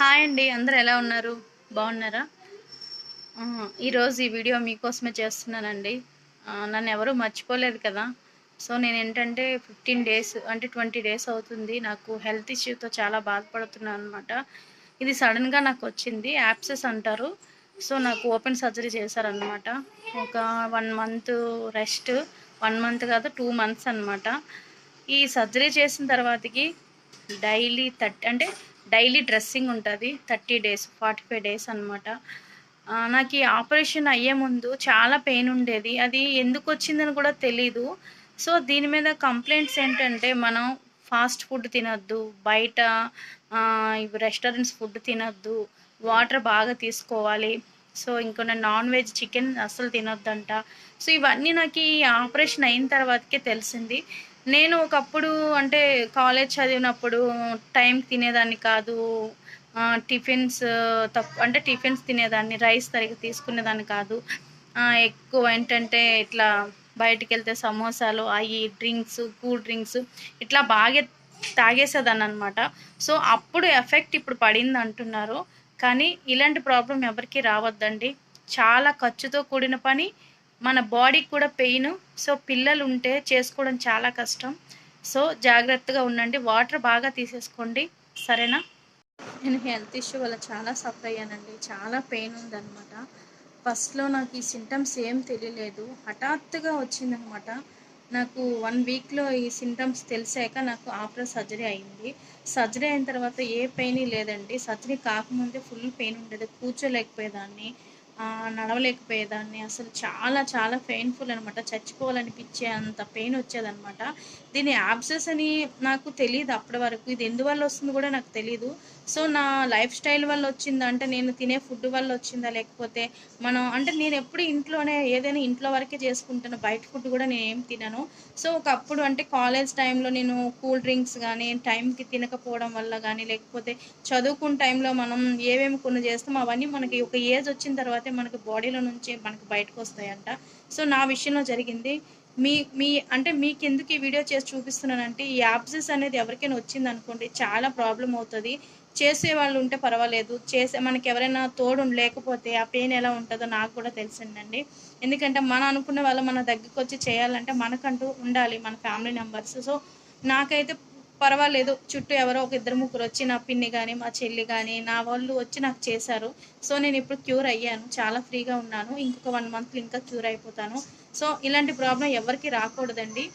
Hi అండి అందరు ఎలా ఉన్నారు? బాగున్నారా? ఈరోజు ఈ వీడియో మీకోసమే చేస్తున్నానండి. నన్ను ఎవరూ మర్చిపోలేదు కదా. సో నేను ఏంటంటే ఫిఫ్టీన్ డేస్ అంటే ట్వంటీ డేస్ అవుతుంది. నాకు హెల్త్ ఇష్యూతో చాలా బాధపడుతున్నాను అనమాట ఇది సడన్గా నాకు వచ్చింది యాప్సెస్ అంటారు. సో నాకు ఓపెన్ సర్జరీ చేశారనమాట ఒక one month rest one month కాదు టూ మంత్స్ అనమాట ఈ సర్జరీ చేసిన తర్వాతకి డైలీ థర్టీ అంటే డైలీ డ్రెస్సింగ్ ఉంటుంది thirty days forty five days అనమాట నాకు ఈ ఆపరేషన్ అయ్యే ముందు చాలా పెయిన్ ఉండేది. అది ఎందుకు వచ్చిందని కూడా తెలీదు. సో దీని మీద కంప్లైంట్స్ ఏంటంటే మనం ఫాస్ట్ ఫుడ్ తినొద్దు బయట ఇవి రెస్టారెంట్స్ ఫుడ్ తినొద్దు వాటర్ బాగా తీసుకోవాలి. సో ఇంకొన్న నాన్ వెజ్ చికెన్ అస్సలు తినొద్దంట. సో ఇవన్నీ నాకు ఈ ఆపరేషన్ అయిన తర్వాతకే తెలిసింది. నేను ఒకప్పుడు అంటే కాలేజ్ చదివినప్పుడు టైంకి తినేదాన్ని కాదు టిఫిన్స్ తక్కువ అంటే టిఫిన్స్ తినేదాన్ని రైస్ సరిగ్గా తీసుకునేదాన్ని కాదు. ఎక్కువ ఏంటంటే ఇట్లా బయటికి వెళ్తే సమోసాలు అవి డ్రింక్స్ కూల్ డ్రింక్స్ ఇట్లా బాగా తాగేసేదాన్ని అనమాట సో అప్పుడు ఎఫెక్ట్ ఇప్పుడు పడింది అంటున్నారు. కానీ ఇలాంటి ప్రాబ్లం ఎవరికి రావద్దండి. చాలా ఖర్చుతో కూడిన పని మన బాడీకి కూడా పెయిన్ సో పిల్లలు ఉంటే చేసుకోవడం చాలా కష్టం. సో జాగ్రత్తగా ఉండండి వాటర్ బాగా తీసేసుకోండి సరేనా? నేను హెల్త్ ఇష్యూ వల్ల చాలా సఫర్ అయ్యానండి చాలా పెయిన్ ఉందన్నమాట. ఫస్ట్లో నాకు ఈ సింటమ్స్ ఏం తెలియలేదు. హఠాత్తుగా వచ్చిందనమాట నాకు వన్ వీక్లో ఈ సింటమ్స్ తెలిసాక నాకు ఆఫ్టర్ సర్జరీ అయింది. సర్జరీ అయిన తర్వాత ఏ పెయిన్ లేదండి. సర్జరీ కాకముందే ఫుల్ పెయిన్ ఉండేది కూర్చోలేకపోయేదాన్ని. నడవలేకపోయేదాన్ని. అసలు చాలా చాలా పెయిన్ఫుల్ అనమాట చచ్చిపోవాలనిపించే అంత పెయిన్ వచ్చేదనమాట దీని యాబ్సెస్ అని నాకు తెలియదు అప్పటి వరకు. ఇది ఎందువల్ల వస్తుందో కూడా నాకు తెలియదు సో నా లైఫ్ స్టైల్ వల్ల వచ్చిందా? అంటే నేను తినే ఫుడ్ వల్ల వచ్చిందా? లేకపోతే మనం అంటే నేను ఎప్పుడు ఇంట్లోనే ఏదైనా ఇంట్లో వరకే చేసుకుంటాను. బయట ఫుడ్ కూడా నేను ఏం తినను. సో ఒకప్పుడు అంటే కాలేజ్ టైంలో నేను కూల్ డ్రింక్స్ కానీ టైంకి తినకపోవడం వల్ల కానీ లేకపోతే చదువుకున్న టైంలో మనం ఏమేమి కొన్ని చేస్తాం అవన్నీ మనకి ఒక ఏజ్ వచ్చిన తర్వాత మనకి బాడీలో నుంచి మనకి బయటకు వస్తాయంట. సో నా విషయంలో జరిగింది. మీ మీ అంటే మీకు ఎందుకు ఈ వీడియో చేసి చూపిస్తున్నానంటే ఈ యాప్సెస్ అనేది ఎవరికైనా వచ్చింది అనుకోండి చాలా ప్రాబ్లం అవుతుంది. చేసే వాళ్ళు ఉంటే పర్వాలేదు. చేసే మనకి ఎవరైనా తోడు లేకపోతే ఆ పెయిన్ ఎలా ఉంటుందో నాకు కూడా తెలిసిందండి. ఎందుకంటే మనం అనుకున్న వాళ్ళు మన దగ్గరికి వచ్చి చేయాలంటే మనకంటూ ఉండాలి మన ఫ్యామిలీ మెంబర్స్. సో నాకైతే పర్వాలేదు చుట్టూ ఎవరో ఒక ఇద్దరు ముగ్గురు వచ్చి నా పిన్ని కానీ మా చెల్లి కానీ నా వాళ్ళు వచ్చి నాకు చేశారు. సో నేను ఇప్పుడు క్యూర్ అయ్యాను. చాలా ఫ్రీగా ఉన్నాను. ఇంకొక వన్ మంత్ ఇంకా క్యూర్ అయిపోతాను. సో ఇలాంటి ప్రాబ్లం ఎవరికి రాకూడదండి.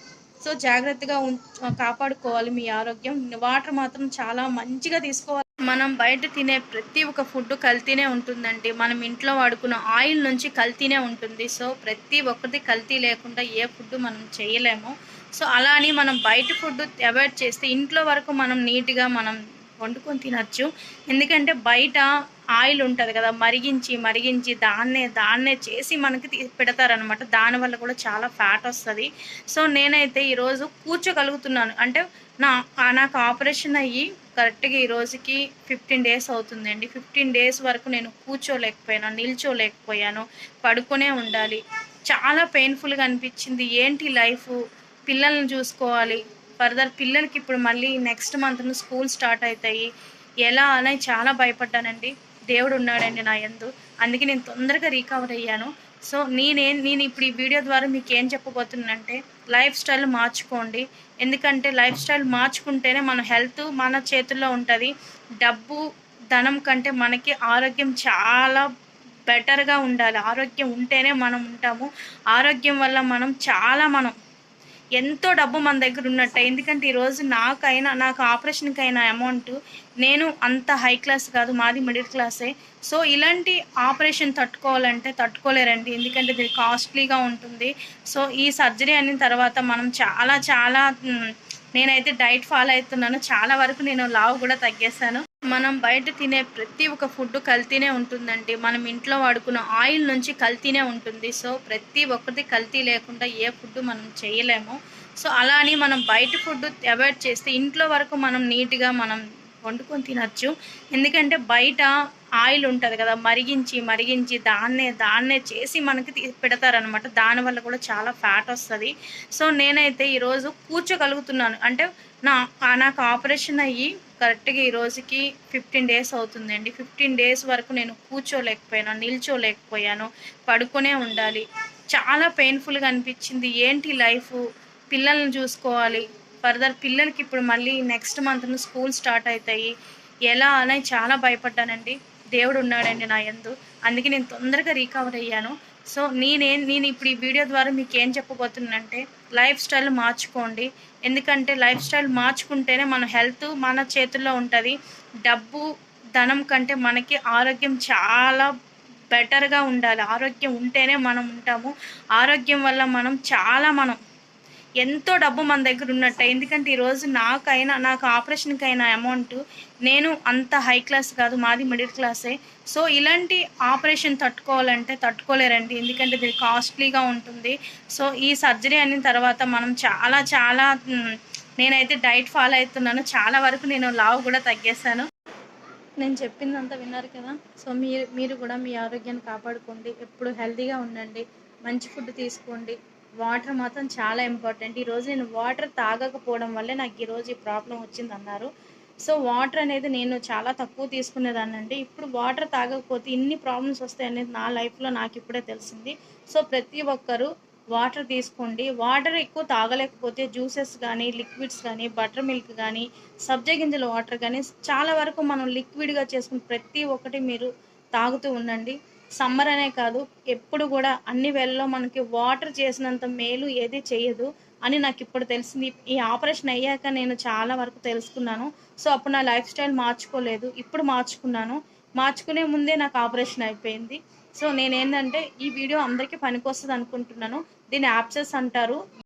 సో జాగ్రత్తగా ఉం కాపాడుకోవాలి మీ ఆరోగ్యం. వాటర్ మాత్రం చాలా మంచిగా తీసుకోవాలి. మనం బయట తినే ప్రతి ఒక్క ఫుడ్ కల్తీనే ఉంటుందండి. మనం ఇంట్లో వాడుకున్న ఆయిల్ నుంచి కల్తీనే ఉంటుంది. సో ప్రతి ఒక్కటి కల్తీ లేకుండా ఏ ఫుడ్ మనం చేయలేము. సో అలా అని మనం బయట ఫుడ్ అవాయిడ్ చేస్తే ఇంట్లో వరకు మనం నీట్గా మనం వండుకొని తినచ్చు. ఎందుకంటే బయట ఆయిల్ ఉంటుంది కదా మరిగించి మరిగించి దాన్నే దాన్నే చేసి మనకి పెడతారనమాట దానివల్ల కూడా చాలా ఫ్యాట్ వస్తుంది. సో నేనైతే ఈరోజు కూర్చోగలుగుతున్నాను. అంటే నా నాకు ఆపరేషన్ అయ్యి కరెక్ట్గా ఈ రోజుకి ఫిఫ్టీన్ డేస్ అవుతుందండి. ఫిఫ్టీన్ డేస్ వరకు నేను కూర్చోలేకపోయాను నిల్చోలేకపోయాను పడుకునే ఉండాలి. చాలా పెయిన్ఫుల్గా అనిపించింది. ఏంటి లైఫ్? పిల్లల్ని చూసుకోవాలి. ఫర్దర్ పిల్లలకి ఇప్పుడు మళ్ళీ నెక్స్ట్ మంత్ స్కూల్ స్టార్ట్ అవుతాయి. ఎలా అని చాలా భయపడ్డానండి. దేవుడు ఉన్నాడండి నా యందు. అందుకే నేను తొందరగా రీకవర్ అయ్యాను. సో నేనేం నేను ఇప్పుడు ఈ వీడియో ద్వారా మీకు ఏం చెప్పబోతున్నానంటే లైఫ్ స్టైల్ మార్చుకోండి. ఎందుకంటే లైఫ్ స్టైల్ మార్చుకుంటేనే మన హెల్త్ మన చేతుల్లో ఉంటుంది. డబ్బు ధనం కంటే మనకి ఆరోగ్యం చాలా బెటర్గా ఉండాలి. ఆరోగ్యం ఉంటేనే మనం ఉంటాము. ఆరోగ్యం వల్ల మనం చాలా మనం ఎంతో డబ్బు మన దగ్గర ఉన్నట్టే ఎందుకంటే ఈరోజు నాకైనా నాకు ఆపరేషన్కి అయిన అమౌంట్ నేను అంత హై క్లాస్ కాదు మాది మిడిల్ క్లాసే. సో ఇలాంటి ఆపరేషన్ తట్టుకోవాలంటే తట్టుకోలేరండి. ఎందుకంటే ఇది కాస్ట్లీగా ఉంటుంది. సో ఈ సర్జరీ అయిన తర్వాత మనం చాలా చాలా నేనైతే డైట్ ఫాలో అవుతున్నాను. చాలా వరకు నేను లావు కూడా తగ్గేశాను. మనం బయట తినే ప్రతి ఒక్క ఫుడ్ కల్తీనే ఉంటుందండి. మనం ఇంట్లో వాడుకున్న ఆయిల్ నుంచి కల్తీనే ఉంటుంది. సో ప్రతి ఒక్కటి కల్తీ లేకుండా ఏ ఫుడ్ మనం చేయలేము. సో అలా అని మనం బయట ఫుడ్ అవాయిడ్ చేస్తే ఇంట్లో వరకు మనం నీట్గా మనం వండుకొని తినచ్చు. ఎందుకంటే బయట ఆయిల్ ఉంటుంది కదా మరిగించి మరిగించి దాన్నే దాన్నే చేసి మనకి పెడతారనమాట దానివల్ల కూడా చాలా ఫ్యాట్ వస్తుంది. సో నేనైతే ఈరోజు కూర్చోగలుగుతున్నాను. అంటే నా నాకు ఆపరేషన్ అయ్యి కరెక్ట్గా ఈ రోజుకి ఫిఫ్టీన్ డేస్ అవుతుందండి. ఫిఫ్టీన్ డేస్ వరకు నేను కూర్చోలేకపోయాను నిల్చోలేకపోయాను పడుకునే ఉండాలి. చాలా పెయిన్ఫుల్గా అనిపించింది. ఏంటి లైఫ్? పిల్లల్ని చూసుకోవాలి. ఫర్దర్ పిల్లలకి ఇప్పుడు మళ్ళీ నెక్స్ట్ మంత్ స్కూల్ స్టార్ట్ అవుతాయి. ఎలా అని చాలా భయపడ్డానండి. దేవుడు ఉన్నాడండి నా యందు. అందుకే నేను తొందరగా రీకవర్ అయ్యాను. సో నేనే నేను ఇప్పుడు ఈ వీడియో ద్వారా మీకు ఏం చెప్పబోతున్నానంటే లైఫ్ స్టైల్ మార్చుకోండి. ఎందుకంటే లైఫ్ స్టైల్ మార్చుకుంటేనే మన హెల్త్ మన చేతుల్లో ఉంటుంది. డబ్బు ధనం కంటే మనకి ఆరోగ్యం చాలా బెటర్గా ఉండాలి. ఆరోగ్యం ఉంటేనే మనం ఉంటాము. ఆరోగ్యం వల్ల మనం చాలా మనం ఎంతో డబ్బు మన దగ్గర ఉన్నట్టు. ఎందుకంటే ఈరోజు నాకైనా నాకు ఆపరేషన్కి అయిన అమౌంట్ నేను అంత హై క్లాస్ కాదు మాది మిడిల్ క్లాసే. సో ఇలాంటి ఆపరేషన్ తట్టుకోవాలంటే తట్టుకోలేరండి. ఎందుకంటే ఇది కాస్ట్లీగా ఉంటుంది. సో ఈ సర్జరీ అయిన తర్వాత మనం చాలా చాలా నేనైతే డైట్ ఫాలో అవుతున్నాను. చాలా వరకు నేను లావు కూడా తగ్గేశాను. నేను చెప్పిందంతా విన్నారు కదా. సో మీరు మీరు కూడా మీ ఆరోగ్యాన్ని కాపాడుకోండి. ఎప్పుడు హెల్తీగా ఉండండి. మంచి ఫుడ్ తీసుకోండి. వాటర్ మాత్రం చాలా ఇంపార్టెంట్. ఈరోజు నేను వాటర్ తాగకపోవడం వల్లే నాకు ఈరోజు ఈ ప్రాబ్లం వచ్చింది అన్నారు. సో వాటర్ అనేది నేను చాలా తక్కువ తీసుకునేదాన్నండి ఇప్పుడు వాటర్ తాగకపోతే ఇన్ని ప్రాబ్లమ్స్ వస్తాయి అనేది నా లైఫ్లో నాకు ఇప్పుడే తెలిసింది. సో ప్రతి ఒక్కరూ వాటర్ తీసుకోండి. వాటర్ ఎక్కువ తాగలేకపోతే జ్యూసెస్ కానీ లిక్విడ్స్ కానీ బటర్ మిల్క్ కానీ సబ్జా గింజల వాటర్ కానీ చాలా వరకు మనం లిక్విడ్గా చేసుకుని ప్రతి ఒక్కటి మీరు తాగుతూ ఉండండి. సమ్మర్ అనే కాదు ఎప్పుడు కూడా అన్ని వేళల్లో మనకి వాటర్ చేసినంత మేలు ఏది చేయదు అని నాకు ఇప్పుడు తెలిసింది. ఈ ఆపరేషన్ అయ్యాక నేను చాలా వరకు తెలుసుకున్నాను. సో అప్పుడు నా లైఫ్ స్టైల్ మార్చుకోలేదు. ఇప్పుడు మార్చుకున్నాను. మార్చుకునే ముందే నాకు ఆపరేషన్ అయిపోయింది. సో నేనేంటంటే ఈ వీడియో అందరికీ పనికొస్తుంది అనుకుంటున్నాను దీన్ని యాప్సెస్ అంటారు.